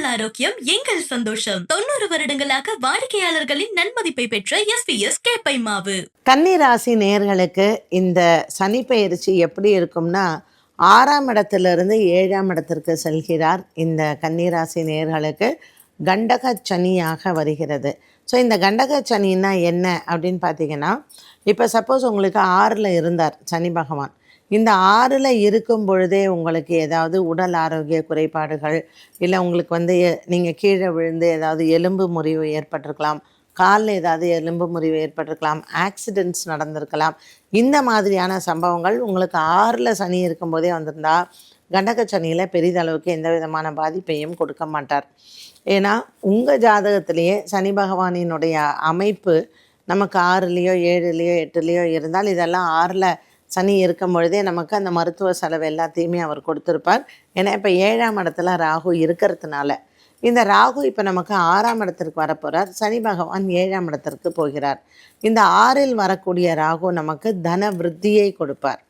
உங்கள் ஆரோக்கியம் எங்கள் சந்தோஷம். தொண்ணூறு வருடங்களாக வாடிக்கையாளர்களின் நன்மதிப்பை பெற்ற எஸ் பி கேப்பை மாவு. கன்னிராசி நேர்களுக்கு இந்த சனி பயிற்சி எப்படி இருக்கும்னா ஆறாம் இடத்திலிருந்து ஏழாம் இடத்திற்கு செல்கிறார் இந்த கன்னிராசி நேர்களுக்கு கண்டக சனியாக வருகிறது. ஸோ இந்த கண்டக சனின்னா என்ன அப்படின்னு பார்த்தீங்கன்னா இப்போ சப்போஸ் உங்களுக்கு ஆறில் இருந்தார் சனி பகவான். இந்த ஆறில் இருக்கும் பொழுதே உங்களுக்கு ஏதாவது உடல் ஆரோக்கிய குறைபாடுகள் இல்லை உங்களுக்கு வந்து நீங்கள் கீழே விழுந்து ஏதாவது எலும்பு முறிவு ஏற்பட்டிருக்கலாம் காலில் ஏதாவது எலும்பு முறிவு ஏற்பட்டிருக்கலாம் ஆக்சிடென்ட்ஸ் நடந்திருக்கலாம் இந்த மாதிரியான சம்பவங்கள் உங்களுக்கு ஆறில் சனி இருக்கும்போதே வந்திருந்தா கண்டக சனியில் பெரிதளவுக்கு எந்த விதமான பாதிப்பையும் கொடுக்க மாட்டார். ஏன்னா உங்கள் ஜாதகத்திலேயே சனி பகவானினுடைய அமைப்பு நமக்கு ஆறுலேயோ ஏழுலேயோ எட்டுலேயோ இருந்தால் இதெல்லாம் ஆறில் சனி இருக்கும் பொழுதே நமக்கு அந்த மருத்துவ செலவு எல்லாத்தையுமே அவர் கொடுத்துருப்பார். ஏன்னா இப்போ ஏழாம் இடத்துல ராகு இருக்கிறதுனால. இந்த ராகு இப்போ நமக்கு ஆறாம் இடத்திற்கு வரப்போகிறார் சனி பகவான் ஏழாம் இடத்திற்கு போகிறார். இந்த ஆறில் வரக்கூடிய ராகு நமக்கு தன விருத்தியை கொடுப்பார்.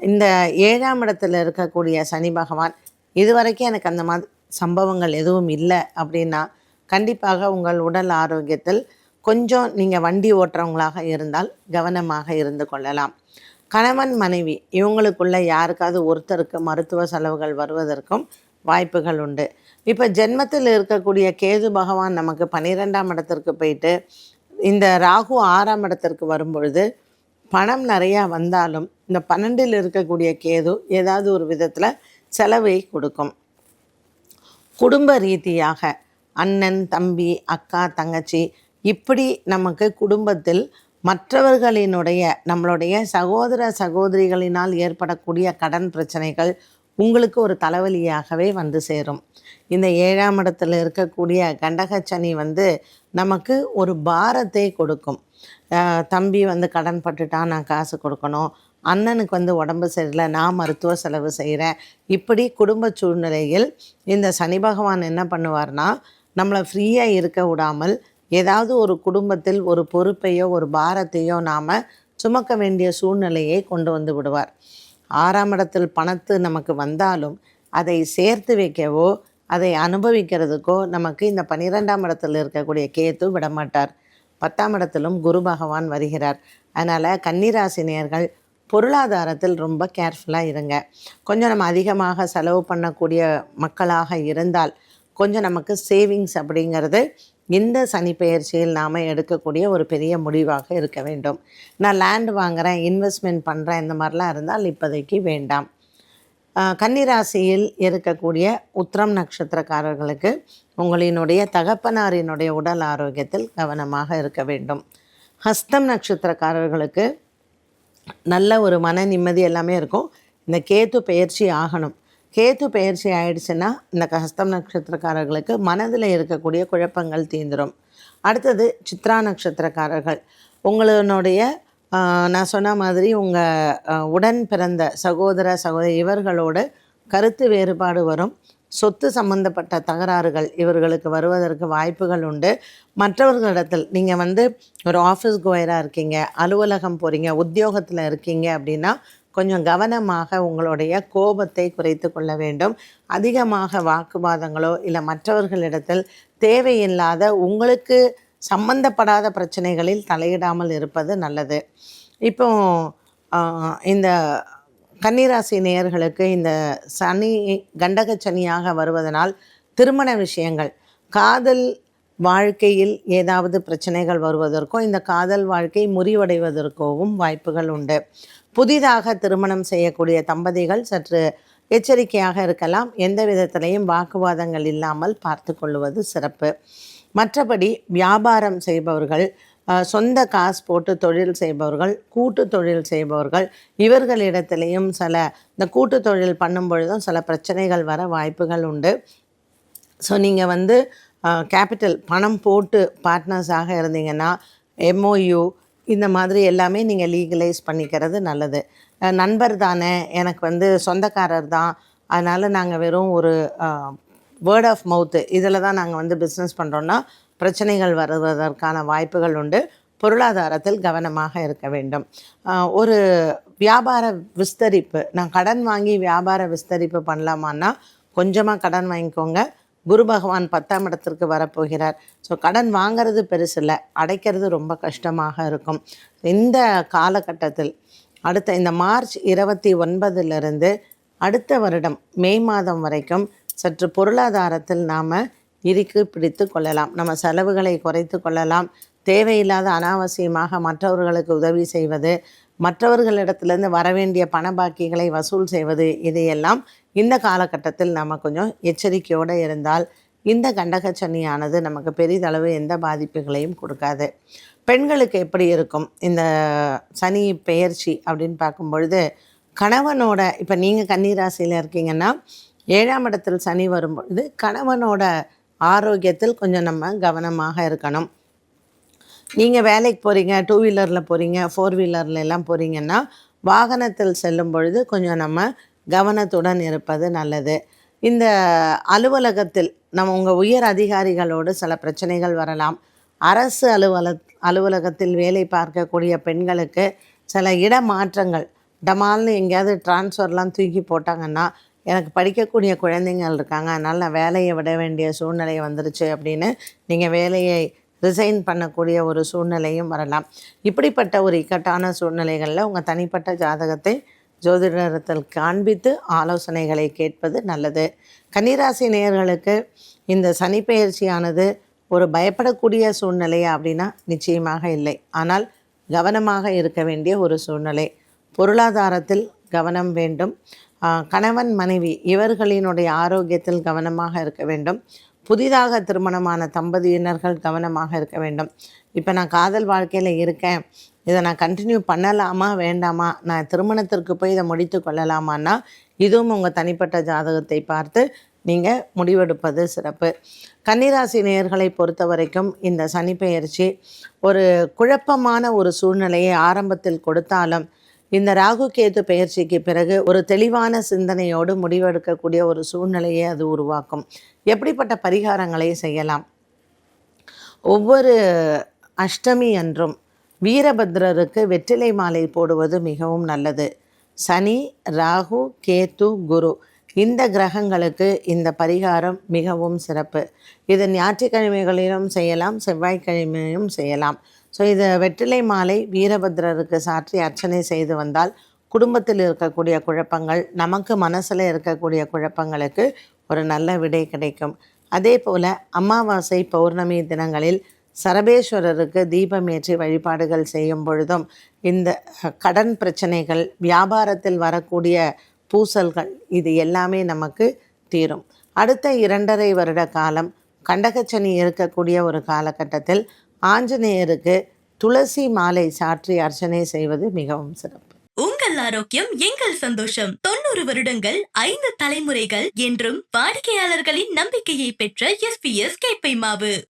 இந்த ஏழாம் இடத்துல இருக்கக்கூடிய சனி பகவான் இதுவரைக்கும் எனக்கு அந்த மாதிரி சம்பவங்கள் எதுவும் இல்லை அப்படின்னா கண்டிப்பாக உங்கள் உடல் ஆரோக்கியத்தில் கொஞ்சம் நீங்கள் வண்டி ஓட்டுறவங்களாக இருந்தால் கவனமாக இருந்து கொள்ளலாம். கணவன் மனைவி இவங்களுக்குள்ள யாருக்காவது ஒருத்தருக்கு மருத்துவ செலவுகள் வருவதற்கும் வாய்ப்புகள் உண்டு. இப்போ ஜென்மத்தில் இருக்கக்கூடிய கேது பகவான் நமக்கு பன்னிரெண்டாம் இடத்திற்கு போயிட்டு இந்த ராகு ஆறாம் இடத்திற்கு வரும்பொழுது பணம் நிறையா வந்தாலும் இந்த பன்னெண்டில் இருக்கக்கூடிய கேது ஏதாவது ஒரு விதத்தில் செலவை கொடுக்கும். குடும்ப ரீதியாக அண்ணன் தம்பி அக்கா தங்கச்சி இப்படி நமக்கு குடும்பத்தில் மற்றவர்களினுடைய நம்மளுடைய சகோதர சகோதரிகளினால் ஏற்படக்கூடிய கடன் பிரச்சனைகள் உங்களுக்கு ஒரு தலைவலியாகவே வந்து சேரும். இந்த ஏழாம் இடத்துல இருக்கக்கூடிய கண்டகச்சனி வந்து நமக்கு ஒரு பாரத்தை கொடுக்கும். தம்பி வந்து கடன் பட்டுட்டா நான் காசு கொடுக்கணும். அண்ணனுக்கு வந்து உடம்பு சரியில்லை நான் மருத்துவ செலவு செய்கிறேன் இப்படி குடும்ப சூழ்நிலையில் இந்த சனி பகவான் என்ன பண்ணுவார்னா நம்மளை ஃப்ரீயாக இருக்க விடாமல் ஏதாவது ஒரு குடும்பத்தில் ஒரு பொறுப்பையோ ஒரு பாரத்தையோ நாம் சுமக்க வேண்டிய சூழ்நிலையை கொண்டு வந்து விடுவார். ஆறாம் இடத்தில் பணத்து நமக்கு வந்தாலும் அதை சேர்த்து வைக்கவோ அதை அனுபவிக்கிறதுக்கோ நமக்கு இந்த பன்னிரெண்டாம் இடத்தில் இருக்கக்கூடிய கேத்து விடமாட்டார். பத்தாம் இடத்திலும் குரு பகவான் வருகிறார். அதனால் கன்னிராசினியர்கள் பொருளாதாரத்தில் ரொம்ப கேர்ஃபுல்லாக இருங்க. கொஞ்சம் நம்ம அதிகமாக செலவு பண்ணக்கூடிய மக்களாக இருந்தால் கொஞ்சம் நமக்கு சேவிங்ஸ் அப்படிங்கிறது இந்த சனி பெயர்ச்சியில் நாம் எடுக்கக்கூடிய ஒரு பெரிய முடிவாக இருக்க வேண்டும். நான் லேண்ட் வாங்குகிறேன் இன்வெஸ்ட்மெண்ட் பண்ணுறேன் இந்த மாதிரிலாம் இருந்தால் இப்போதைக்கு வேண்டாம். கன்னிராசியில் இருக்கக்கூடிய உத்திரம் நட்சத்திரக்காரர்களுக்கு உங்களினுடைய தகப்பனாரினுடைய உடல் ஆரோக்கியத்தில் கவனமாக இருக்க வேண்டும். ஹஸ்தம் நட்சத்திரக்காரர்களுக்கு நல்ல ஒரு மன நிம்மதி எல்லாமே இருக்கும். இந்த கேத்து பயிற்சி ஆகணும். கேத்து பெயர்ச்சி ஆயிடுச்சுன்னா இந்த ஹஸ்தம் நட்சத்திரக்காரர்களுக்கு மனதில் இருக்கக்கூடிய குழப்பங்கள் தீந்துடும் அடுத்தது சித்ரா நட்சத்திரக்காரர்கள். உங்களுடைய நான் சொன்ன மாதிரி உங்கள் உடன் பிறந்த சகோதர சகோதரி இவர்களோடு கருத்து வேறுபாடு வரும். சொத்து சம்பந்தப்பட்ட தகராறுகள் இவர்களுக்கு வருவதற்கு வாய்ப்புகள் உண்டு. மற்றவர்களிடத்தில் நீங்கள் வந்து ஒரு ஆஃபீஸ் கோயராக இருக்கீங்க அலுவலகம் போகிறீங்க உத்தியோகத்தில் இருக்கீங்க அப்படின்னா கொஞ்சம் கவனமாக உங்களுடைய கோபத்தை குறைத்து கொள்ள வேண்டும். அதிகமாக வாக்குவாதங்களோ இல்லை மற்றவர்களிடத்தில் தேவையில்லாத உங்களுக்கு சம்பந்தப்படாத பிரச்சனைகளில் தலையிடாமல் இருப்பது நல்லது. இப்போ இந்த கன்னிராசி நேயர்களுக்கு இந்த சனி கண்டக சனியாக வருவதனால் திருமண விஷயங்கள் காதல் வாழ்க்கையில் ஏதாவது பிரச்சனைகள் வருவதற்கோ இந்த காதல் வாழ்க்கை முறிவடைவதற்கோவும் வாய்ப்புகள் உண்டு. புதிதாக திருமணம் செய்யக்கூடிய தம்பதிகள் சற்று எச்சரிக்கையாக இருக்கலாம். எந்த விதத்திலையும் வாக்குவாதங்கள் இல்லாமல் பார்த்து கொள்வது சிறப்பு. மற்றபடி வியாபாரம் செய்பவர்கள் சொந்த காசு போட்டு தொழில் செய்பவர்கள் கூட்டு தொழில் செய்பவர்கள் இவர்களிடத்திலையும் சில இந்த கூட்டு தொழில் பண்ணும் பொழுதும் சில பிரச்சனைகள் வர வாய்ப்புகள் உண்டு. ஸோ நீங்கள் வந்து கேபிட்டல் பணம் போட்டு பார்ட்னர்ஸாக இருந்தீங்கன்னா எம்ஓயு இந்த மாதிரி எல்லாமே நீங்கள் லீகலைஸ் பண்ணிக்கிறது நல்லது. நண்பர் தானே எனக்கு வந்து சொந்தக்காரர் தான். அதனால் நாங்கள் வெறும் ஒரு வேர்ட் ஆஃப் மவுத்து இதில் தான் நாங்கள் வந்து பிஸ்னஸ் பண்ணுறோன்னா பிரச்சனைகள் வருவதற்கான வாய்ப்புகள் உண்டு. பொருளாதாரத்தில் கவனமாக இருக்க வேண்டும். ஒரு வியாபார விஸ்தரிப்பு நான் கடன் வாங்கி வியாபார விஸ்தரிப்பு பண்ணலாமான்னா கொஞ்சமாக கடன் வாங்கிக்கோங்க. குரு பகவான் பத்தாம் இடத்திற்கு வரப்போகிறார். ஸோ கடன் வாங்கிறது பெருசு இல்லை. அடைக்கிறது ரொம்ப கஷ்டமாக இருக்கும். இந்த காலகட்டத்தில் அடுத்த இந்த மார்ச் இருபத்தி ஒன்பதிலிருந்து அடுத்த வருடம் மே மாதம் வரைக்கும் சற்று பொருளாதாரத்தில் நாம் இறுக்கி பிடித்து கொள்ளலாம். நம்ம செலவுகளை குறைத்து கொள்ளலாம். தேவையில்லாத அனாவசியமாக மற்றவர்களுக்கு உதவி செய்வது மற்றவர்களிடத்திலிருந்து வரவேண்டிய பண பாக்கிகளை வசூல் செய்வது இதையெல்லாம் இந்த காலகட்டத்தில் நம்ம கொஞ்சம் எச்சரிக்கையோடு இருந்தால் இந்த கண்டகச்சனியானது நமக்கு பெரிதளவு எந்த பாதிப்புகளையும் கொடுக்காது. பெண்களுக்கு எப்படி இருக்கும்? இந்த சனி பெயர்ச்சி அப்படின்னு பார்க்கும் பொழுது கணவனோட இப்போ நீங்கள் கன்னிராசியில் இருக்கீங்கன்னா ஏழாம் இடத்தில் சனி வரும்பொழுது கணவனோட ஆரோக்கியத்தில் கொஞ்சம் நம்ம கவனமாக இருக்கணும். நீங்கள் வேலைக்கு போகிறீங்க டூ வீலரில் போகிறீங்க ஃபோர் வீலரில் எல்லாம் போகிறீங்கன்னா வாகனத்தில் செல்லும் பொழுது கொஞ்சம் நம்ம கவனத்துடன் இருப்பது நல்லது. இந்த அலுவலகத்தில் நம்ம உங்கள் உயர் அதிகாரிகளோடு சில பிரச்சனைகள் வரலாம். அரசு அலுவல அலுவலகத்தில் வேலை பார்க்கக்கூடிய பெண்களுக்கு சில இடமாற்றங்கள். டமால்னு எங்கேயாவது ட்ரான்ஸ்ஃபர்லாம் தூக்கி போட்டாங்கன்னா எனக்கு படிக்கக்கூடிய குழந்தைங்கள் இருக்காங்க அதனால் நான் வேலையை விட வேண்டிய சூழ்நிலை வந்துருச்சு அப்படின்னு நீங்கள் வேலையை ரிசைன் பண்ணக்கூடிய ஒரு சூழ்நிலையும் வரலாம். இப்படிப்பட்ட ஒரு இக்கட்டான சூழ்நிலைகளில் உங்கள் தனிப்பட்ட ஜாதகத்தை ஜோதிடத்தில் காண்பித்து ஆலோசனைகளை கேட்பது நல்லது. கன்னிராசி நேயர்களுக்கு இந்த சனிப்பெயர்ச்சியானது ஒரு பயப்படக்கூடிய சூழ்நிலையா அப்படின்னா நிச்சயமாக இல்லை. ஆனால் கவனமாக இருக்க வேண்டிய ஒரு சூழ்நிலை. பொருளாதாரத்தில் கவனம் வேண்டும். கணவன் மனைவி இவர்களினுடைய ஆரோக்கியத்தில் கவனமாக இருக்க வேண்டும். புதிதாக திருமணமான தம்பதியினர்கள் கவனமாக இருக்க வேண்டும். இப்போ நான் காதல் வாழ்க்கையில் இருக்கேன். இதை நான் கண்டினியூ பண்ணலாமா வேண்டாமா? நான் திருமணத்திற்கு போய் இதை முடித்து கொள்ளலாமான்னா இதுவும் உங்கள் தனிப்பட்ட ஜாதகத்தை பார்த்து நீங்கள் முடிவெடுப்பது சிறப்பு. கன்னிராசி நேயர்களை பொறுத்த வரைக்கும் இந்த சனிப்பெயர்ச்சி ஒரு குழப்பமான ஒரு சூழ்நிலையை ஆரம்பத்தில் கொடுத்தாலும் இந்த ராகு கேது பெயர்ச்சிக்கு பிறகு ஒரு தெளிவான சிந்தனையோடு முடிவெடுக்கக்கூடிய ஒரு சூழ்நிலையை அது உருவாக்கும். எப்படிப்பட்ட பரிகாரங்களை செய்யலாம்? ஒவ்வொரு அஷ்டமி அன்றும் வீரபத்ரருக்கு வெற்றிலை மாலை போடுவது மிகவும் நல்லது. சனி ராகு கேத்து குரு இந்த கிரகங்களுக்கு இந்த பரிகாரம் மிகவும் சிறப்பு. இது ஞாயிற்றுக்கிழமைகளிலும் செய்யலாம் செவ்வாய்க்கிழமையும் செய்யலாம். ஸோ இது வெற்றிலை மாலை வீரபத்ரருக்கு சாற்றி அர்ச்சனை செய்து வந்தால் குடும்பத்தில் இருக்கக்கூடிய குழப்பங்கள் நமக்கு மனசில் இருக்கக்கூடிய குழப்பங்களுக்கு ஒரு நல்ல விடை கிடைக்கும். அதே போல் அமாவாசை பௌர்ணமி தினங்களில் சரபேஸ்வரருக்கு தீபம் ஏற்றி வழிபாடுகள் செய்யும் பொழுதும் இந்த கடன் பிரச்சனைகள் வியாபாரத்தில் வரக்கூடிய பூசல்கள் இது எல்லாமே நமக்கு தீரும். அடுத்த இரண்டரை வருட காலம் கண்டகச்சனி இருக்கக்கூடிய ஒரு காலகட்டத்தில் ஆஞ்சநேயருக்கு துளசி மாலை சாற்றி அர்ச்சனை செய்வது மிகவும் சிறப்பு. உங்கள் ஆரோக்கியம் எங்கள் சந்தோஷம். தொண்ணூறு வருடங்கள் ஐந்து தலைமுறைகள் என்றும் வாடிக்கையாளர்களின் நம்பிக்கையை பெற்ற எஸ்பிஎஸ் கேப்பை மாவு.